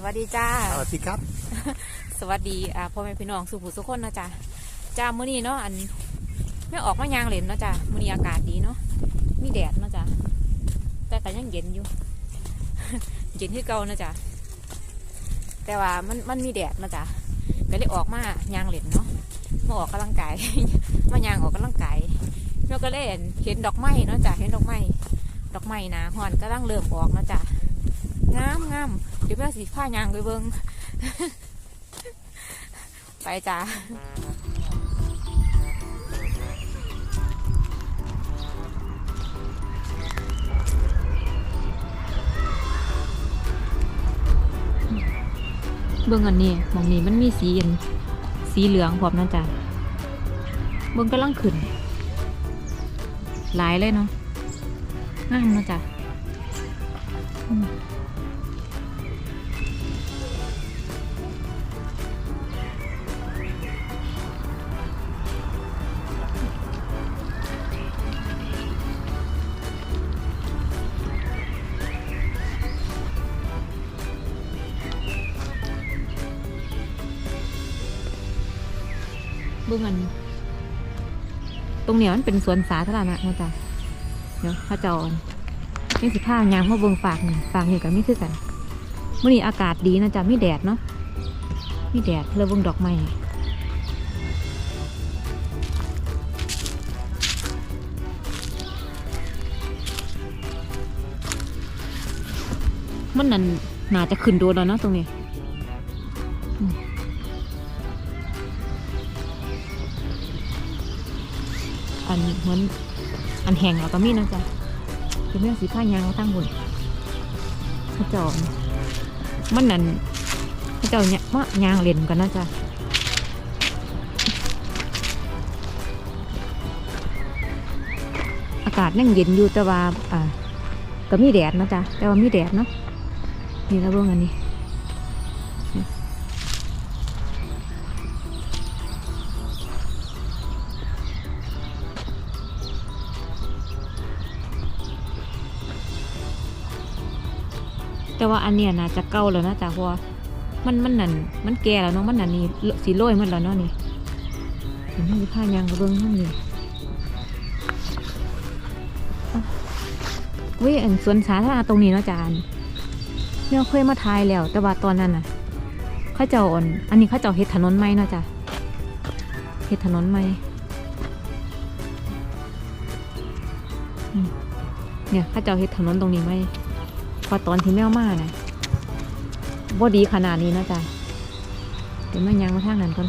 สวัสดีจ้า สวัสดีครับ สวัสดีอ่าพ่อแม่พี่น้องสุภูสุคนนะจ้าจ้ามื้อนี้เนาะอันไม่ออกมายางเล่นเนาะจ้ามื้อนี้อากาศดีเนาะมีแดดเนาะจ้าแต่ก็ยังเย็นอยู่ เย็นที่เก่านะจ้าแต่ว่ามันมันมีแดดเนาะจ้าก็เลยออกมายางเล่นเนาะมาออกกำลังกายมายางออกกำลังกายแล้วก็เลยเห็นดอกไม้เนาะจ้าเห็นดอกไม้ดอกไม้หนะฮอนกำลังเริ่มออกเนาะจ้างามงาม เดี๋ยวแม่สิผ้ายางไปเบิ่งไปจ้าเบิ่งอันนี้มองนี้มันมีสีอันสีเหลืองพร้อมนะจ๊ะเบิ่งกำลังขึ้น หลายเลยเนาะงามนาะจ๊ะ เบิ่งอันนี้ตรงเนี้ยมันเป็นสวนสาธารณะนะจ๊ะเดี๋ยวพระจอนนี่สิผ้ายางมาเบิ่งฝากนี่ฝากนี่กับมีคือกันเมื่อนี้อากาศดีนะจ๊ะไมีแดดเนาะไมีแดดเลยเบิ่งดอกไม้มันนั่นน่าจะขึ้นโดนแล้วเนาะตรงนี้ อันเหมือนอันแห้งแล้วก็มีนะจ๊ะคือแม่สีผ้ายางมาตั้งบนพระจ้ามันนั่นพระเจ้าเนี่ยมายางเล่นกันนะจ๊ะอากาศนั่งเย็นอยู่แต่ว่าอ่าก็มีแดดนะจ๊ะแต่ว่ามีแดดเนาะนี่นะเบื้องอันนี้ แต่ว่าอันเนี้ยน่าจะเก่าแล้วนะจ๊ะเพราะว่ามันมันนั่นมันแก่แล้วเนาะมันนั่นนี่สีโรยมันแล้วเนาะนี่เห็นมีผ้ายางกระเบื้องข้างนี้อะเว้ยอันสวนสาธารณะตรงนี้เนาะจานเนี่ยเคยมาทายแล้ว แต่ว่าตอนนั้นน่ะข้าเจ้าอ่อน อันนี้ข้าเจ้าเฮ็ดถนนใหมเนาะจ้ะเฮ็ดถนนใหมเนี่ยข้าเจ้าเฮ็ดถนนตรงนี้ไหม ว่าตอนที่แมวมานะบ่ดีขนาดนี้นะจ๊ะเดี๋ยวมันยังมาทางนั้นก่อน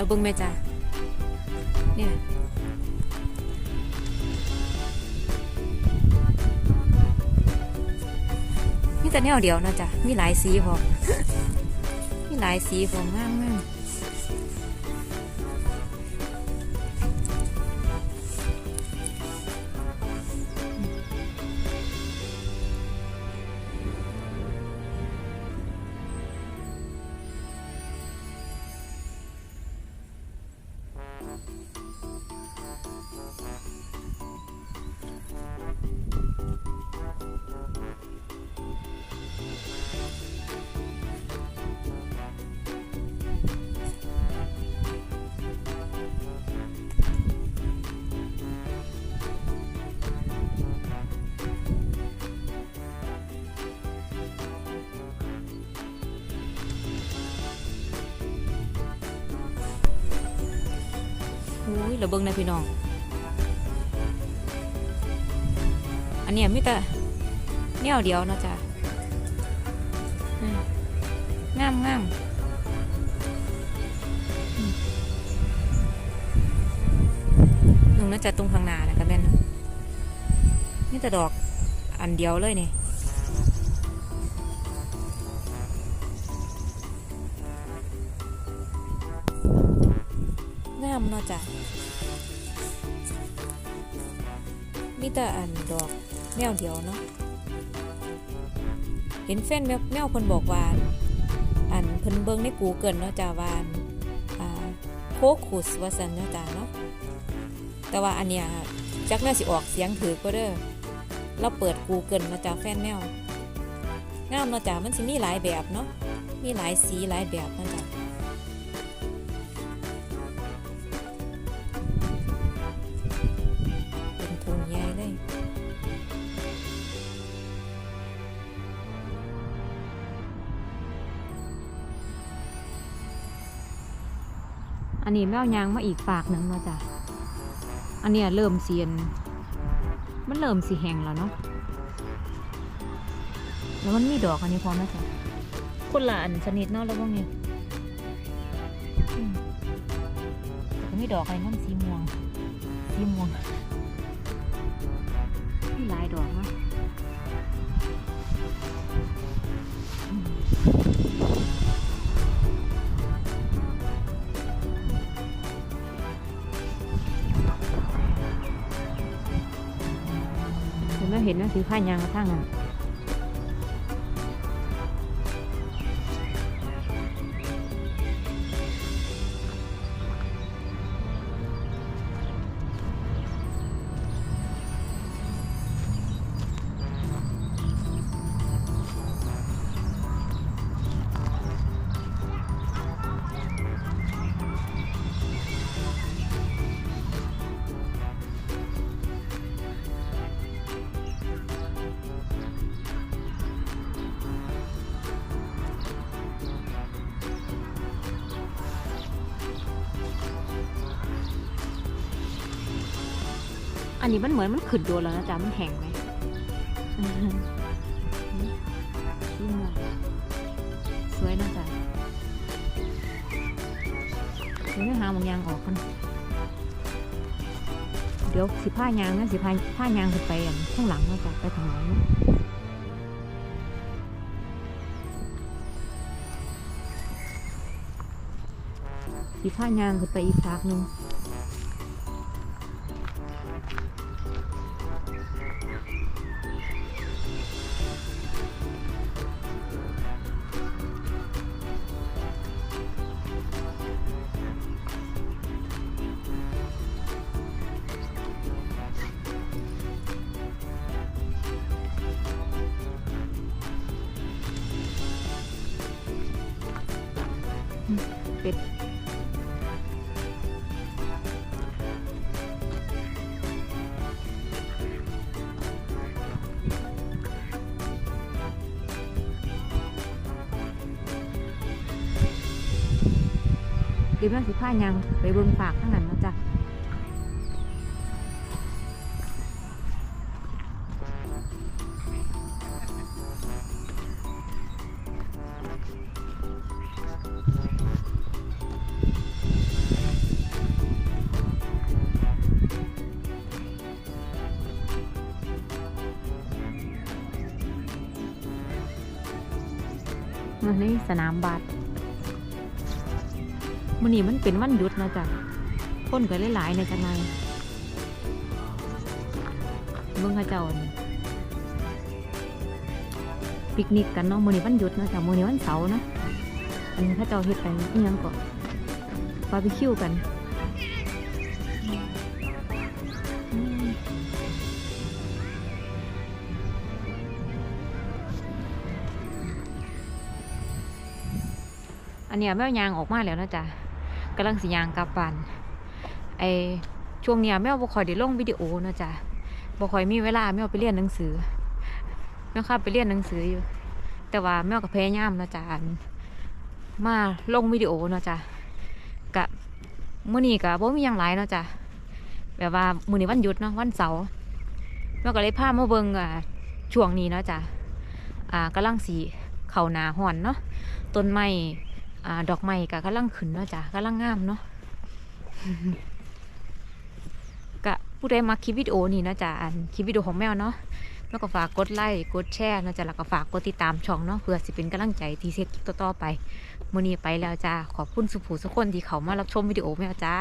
เราเบิ้งแม่จ้ะเนี่ยมีแต่แนวเดียวนะจ๊ะมีหลายสีพอมีหลายสีพร้องามงาม เราเบิ่งนะพี่น้อง อันเนี้ยมีแต่แนวเดียวนะจ๊ะงามงามอืมนึงน่าจะตรงข้างหน้านะกับแม่นนี่แต่ดอกอันเดียวเลยนี่ามเนาะจ้ะมีแต่อันดอกแนวเดียวเนาะเห็นแฟนแมวแมวเพิ่นบอกว่าอันเพิ่นเบิ่งในกูเกิลเนาะจ้ะว่านโคคุสว่าซั่นเนาะจ้ะเนาะแต่ว่าอันเนี้ยจักแม่สิออกเสียงถือก็เด้อเราเปิดกูเกิลเนาะจ้ะแฟนแมวงามเนาะจ้ะมันสิมีหลายแบบเนาะมีหลายสีหลายแบบเนาะจ้ะ นนี้แมวยางมาอีกฝากหนึ่งมาจ้ะ อันเนี้ยเริ่มเสียน มันเริ่มสีแหงแล้วเนาะ แล้วมันมีดอกอันนี้พร้อมไหมจ๊ะคนละอันชนิดเนาะแล้วพวกนี้มแต่มีดอกอะไรน้ำสีม่วง สีม่วงมีหลายดอกเนาะ เห็นไหมเห็นไหมสีผ้ายางกระทั่งนั้น อันนี้มันเหมือนมันขึ้นโดนแล้วนะจ๊ะมันแห้งไหมอืมสีม่วงสวยนะจ๊ะเดี๋ยวหาบางยางออกกันเดี๋ยวสิผ้ายางนะสิผ้าผ้ายางจะไปอย่างข้างหลังนะจ๊ะไปทางไหนสิผ้ายางจะไปอีกฝากหนึ่ง เป็ดเดี๋ยวแม่สิผ้ายังไปเบิ่งฝากข้างนั้นนะจ๊ะันนี่สนามบาสมันนี่มันเป็นวันหยุดนะจ๊ะคนก็หลายๆในจังไงเบิ่งเขาเจ้าอนปิกนิกกันเนาะมือนี้วันหยุดนะจ๊ะมือนี้วันเสาร์นะ อันนี้เขาเจ้าเห็ดกันอียังก็บาร์บีคิวกัน อันเนี้ยแม่ยางออกมาแล้วนะจ๊ะกำลังสิยางกลับบ้านไอช่วงเนี้ยแม่บ่คอยได้ลงวิดีโอนะจ๊ะบ่คอยมีเวลาแม่ไปเรียนหนังสือแม่ค่ะไปเรียนหนังสืออยู่ แต่ว่าแม่ก็พยายามนะจ๊ะมาลงวิดีโอนะจ๊ะกะมื้อนี้ก็บ่มียังหลายเนาะจ๊ะแบบว่ามื้อนี้วันหยุดเนาะวันเสาร์แม่ก็เลยพามาเบิ่งอ่าช่วงนี้เนาะจ๊ะอ่ากำลังสิเข้าหนาร้อนเนาะต้นไม้ อ่าดอกไม้ก็กำลังขึ้นเนาะจ้ะกำลังงามเนาะกะผู้ใดมาคลิปวิดีโอนี่เนาะจ้ะอันคลิปวิดีโอของแมวเนาะแล้วก็ฝากกดไลค์กดแชร์เนาะจ้ะแล้วก็ฝากกดติดตามช่องเนาะเพื่อสิเป็นกำลังใจที่เซ็ตต่อๆไปมื้อนี้ไปแล้วจ้าขอบคุณสุภูสุกคนที่เขามารับชมวิดีโอแมวจ้า